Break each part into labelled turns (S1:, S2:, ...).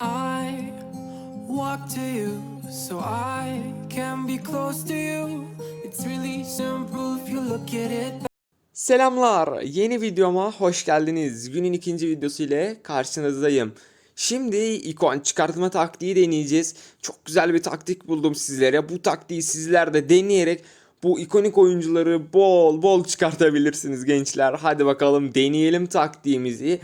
S1: I walk to you so I can be close to you. It's really simple if you look at it.
S2: Selamlar. Yeni videoma hoş geldiniz. Günün ikinci videosu ile karşınızdayım. Şimdi ikon çıkartma taktiği deneyeceğiz. Çok güzel bir taktik buldum sizlere. Bu taktiği sizler de deneyerek bu ikonik oyuncuları bol bol çıkartabilirsiniz gençler. Hadi bakalım deneyelim taktiğimizi.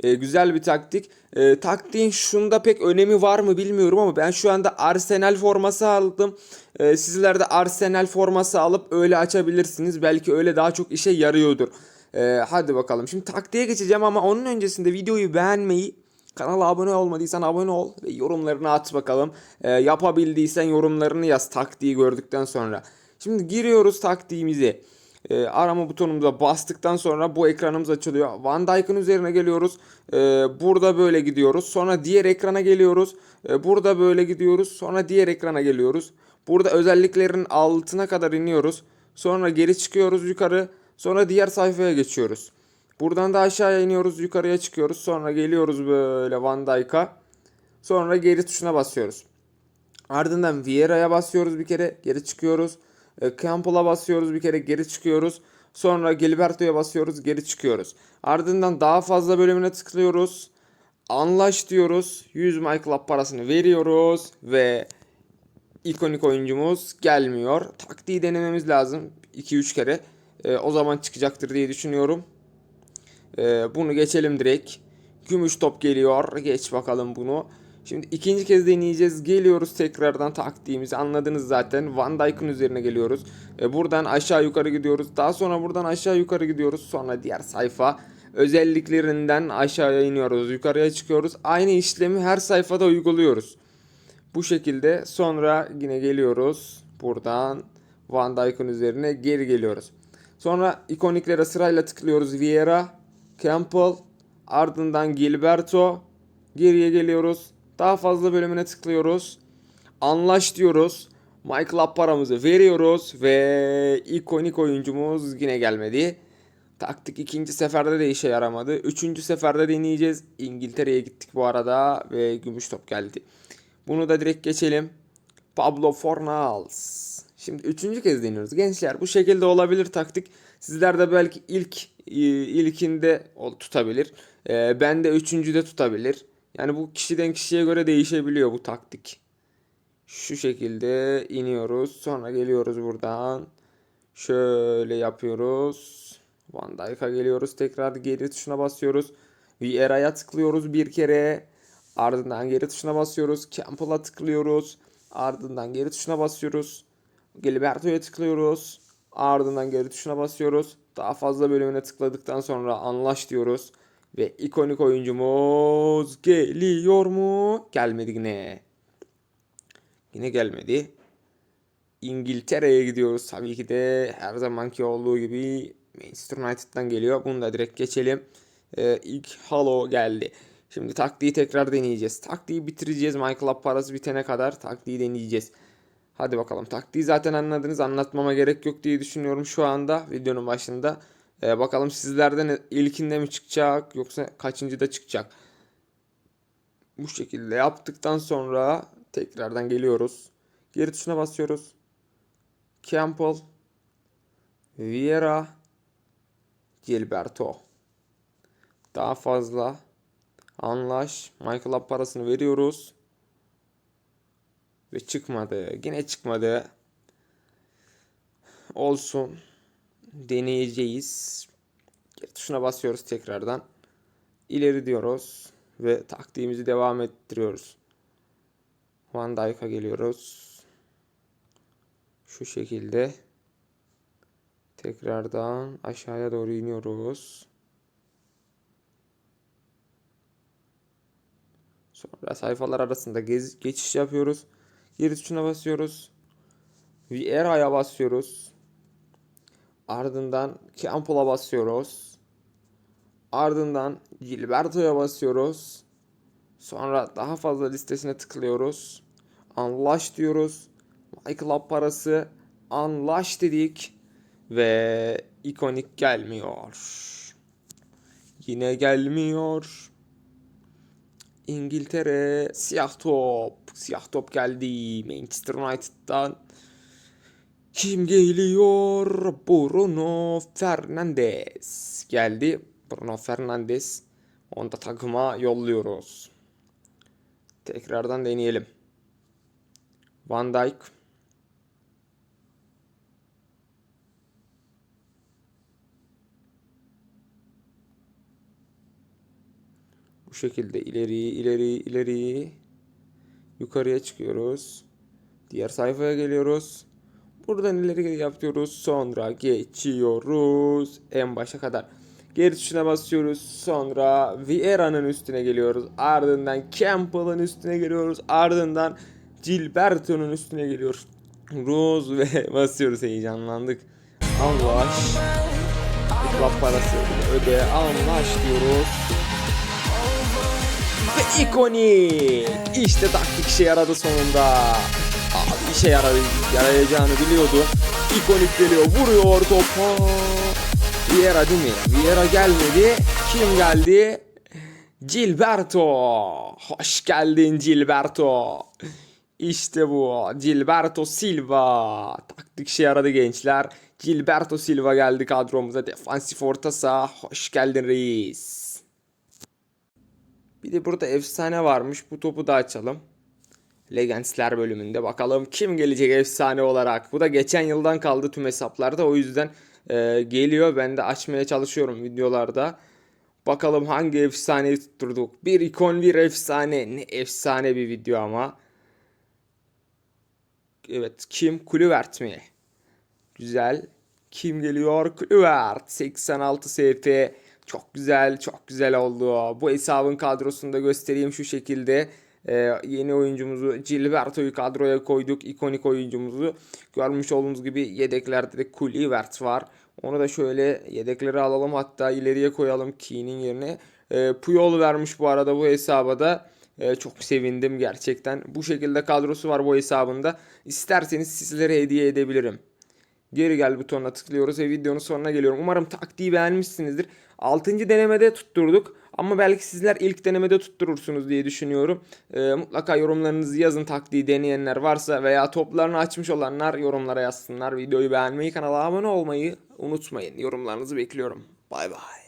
S2: Ee, güzel bir taktik. Ee, taktiğin şunda pek önemi var mı bilmiyorum ama ben şu anda Arsenal forması aldım. Ee, sizler de Arsenal forması alıp öyle açabilirsiniz. Belki öyle daha çok işe yarıyordur. Ee, hadi bakalım. Şimdi taktiğe geçeceğim ama onun öncesinde videoyu beğenmeyi, kanala abone olmadıysan abone ol ve yorumlarını at bakalım. Ee, yapabildiysen yorumlarını yaz taktiği gördükten sonra. Şimdi giriyoruz taktiğimize. E, arama butonumuza bastıktan sonra bu ekranımız açılıyor. Van Dijk'ın üzerine geliyoruz. E, burada böyle gidiyoruz. Sonra diğer ekrana geliyoruz. E, burada böyle gidiyoruz. Sonra diğer ekrana geliyoruz. Burada özelliklerin altına kadar iniyoruz. Sonra geri çıkıyoruz yukarı. Sonra diğer sayfaya geçiyoruz. Buradan da aşağıya iniyoruz. Yukarıya çıkıyoruz. Sonra geliyoruz böyle Van Dijk'a. Sonra geri tuşuna basıyoruz. Ardından Vieira'ya basıyoruz bir kere. Geri çıkıyoruz. E, Campbell'a basıyoruz bir kere geri çıkıyoruz. Sonra Gilberto'ya basıyoruz geri çıkıyoruz. Ardından daha fazla bölümüne tıklıyoruz. Anlaş diyoruz. 100 MyClub parasını veriyoruz ve ikonik oyuncumuz gelmiyor. Taktiği denememiz lazım 2-3 kere. E, o zaman çıkacaktır diye düşünüyorum. E, bunu geçelim direkt. Gümüş top geliyor. Geç bakalım bunu. Şimdi ikinci kez deneyeceğiz. Geliyoruz tekrardan taktiğimizi anladınız zaten. Van Dijk'ın üzerine geliyoruz. E, buradan aşağı yukarı gidiyoruz. Daha sonra buradan aşağı yukarı gidiyoruz. Sonra diğer sayfa özelliklerinden aşağıya iniyoruz. Yukarıya çıkıyoruz. Aynı işlemi her sayfada uyguluyoruz. Bu şekilde sonra yine geliyoruz. Buradan Van Dijk'ın üzerine geri geliyoruz. Sonra ikoniklere sırayla tıklıyoruz. Vieira, Campbell, ardından Gilberto. Geriye geliyoruz. Daha fazla bölümüne tıklıyoruz. Anlaş diyoruz. MyClub paramızı veriyoruz ve ikonik oyuncumuz yine gelmedi. Taktik ikinci seferde de işe yaramadı. Üçüncü seferde deneyeceğiz. İngiltere'ye gittik bu arada ve gümüş top geldi. Bunu da direkt geçelim. Pablo Fornals. Şimdi üçüncü kez deniyoruz. Gençler bu şekilde olabilir taktik. Sizler de belki ilk e, ilkinde tutabilir. Ee, ben de üçüncüde tutabilir. Yani bu kişiden kişiye göre değişebiliyor bu taktik. Şu şekilde iniyoruz. Sonra geliyoruz buradan. Şöyle yapıyoruz. Van Dijk'a geliyoruz. Tekrar geri tuşuna basıyoruz. Vieira'ya tıklıyoruz bir kere. Ardından geri tuşuna basıyoruz. Campbell'a tıklıyoruz. Ardından geri tuşuna basıyoruz. Gilberto'ya tıklıyoruz. Ardından geri tuşuna basıyoruz. Daha fazla bölümüne tıkladıktan sonra anlaş diyoruz. Ve ikonik oyuncumuz geliyor mu? Gelmedi yine. Yine gelmedi. İngiltere'ye gidiyoruz tabii ki de her zamanki olduğu gibi Manchester United'dan geliyor. Bunu da direkt geçelim. Ee, ilk Halo geldi. Şimdi taktiği tekrar deneyeceğiz. Taktiği bitireceğiz. MyClub parası bitene kadar taktiği deneyeceğiz. Hadi bakalım. Taktiği zaten anladınız. Anlatmama gerek yok diye düşünüyorum şu anda videonun başında. Ee, bakalım sizlerden ilkinde mi çıkacak yoksa kaçıncıda çıkacak. Bu şekilde yaptıktan sonra tekrardan geliyoruz. Geri tuşuna basıyoruz. Campbell, Vieira, Gilberto. Daha fazla anlaş. Michael'a parasını veriyoruz. Ve çıkmadı. Yine çıkmadı. Olsun. Deneyeceğiz. Geri tuşuna basıyoruz tekrardan. İleri diyoruz. Ve taktiğimizi devam ettiriyoruz. Van Dijk'a geliyoruz. Şu şekilde. Tekrardan aşağıya doğru iniyoruz. Sonra sayfalar arasında gez, geçiş yapıyoruz. Geri tuşuna basıyoruz. Vieira'ya basıyoruz. Ardından Campbell'a basıyoruz. Ardından Gilberto'ya basıyoruz. Sonra daha fazla listesine tıklıyoruz. Anlaş diyoruz. MyClub parası anlaş dedik. Ve ikonik gelmiyor. Yine gelmiyor. İngiltere siyah top. Siyah top geldi Manchester United'dan. Kim geliyor? Bruno Fernandes geldi. Bruno Fernandes. Onu da takıma yolluyoruz. Tekrardan deneyelim. Van Dijk. Bu şekilde ileri ileri ileri yukarıya çıkıyoruz. Diğer sayfaya geliyoruz. Buradan ileri yapıyoruz. Sonra geçiyoruz. En başa kadar. Geri tuşuna basıyoruz. Sonra Vieira'nın üstüne geliyoruz. Ardından Campbell'ın üstüne geliyoruz. Ardından Gilberto'nun üstüne geliyoruz. Rose ve basıyoruz heyecanlandık. Anlaş. Club parası öde anlaş diyoruz. Ve ikonik. İşte taktik işe yaradı sonunda. İşe yaradı, yarayacağını biliyordu. İkonik geliyor, vuruyor topa. Vieira değil mi? Vieira gelmedi. Kim geldi? Gilberto. Hoş geldin Gilberto. İşte bu. Gilberto Silva. Taktik işe yaradı gençler. Gilberto Silva geldi kadromuza. Defansif orta saha. Hoş geldin reis. Bir de burada efsane varmış. Bu topu da açalım. Legendsler bölümünde bakalım kim gelecek efsane olarak. Bu da geçen yıldan kaldı tüm hesaplarda. O yüzden e, geliyor. Ben de açmaya çalışıyorum videolarda. Bakalım hangi efsaneyi tutturduk. Bir ikon bir efsane. Ne efsane bir video ama. Evet kim? Kulüvert mi? Güzel. Kim geliyor? Kluivert. 86 SP. Çok güzel, çok güzel oldu. Bu hesabın kadrosunu da göstereyim şu şekilde. Ee, yeni oyuncumuzu Gilberto'yu kadroya koyduk. ikonik oyuncumuzu. Görmüş olduğunuz gibi yedeklerde de Kluivert var. Onu da şöyle yedekleri alalım. Hatta ileriye koyalım Key'nin yerine. Ee, Puyol vermiş bu arada bu hesaba da. Ee, çok sevindim gerçekten. Bu şekilde kadrosu var bu hesabında. İsterseniz sizlere hediye edebilirim. Geri gel butonuna tıklıyoruz ve videonun sonuna geliyorum. Umarım taktiği beğenmişsinizdir. 6. denemede tutturduk. Ama belki sizler ilk denemede tutturursunuz diye düşünüyorum. Ee, mutlaka yorumlarınızı yazın taktiği deneyenler varsa veya toplarını açmış olanlar yorumlara yazsınlar. Videoyu beğenmeyi, kanala abone olmayı unutmayın. Yorumlarınızı bekliyorum. Bay bay.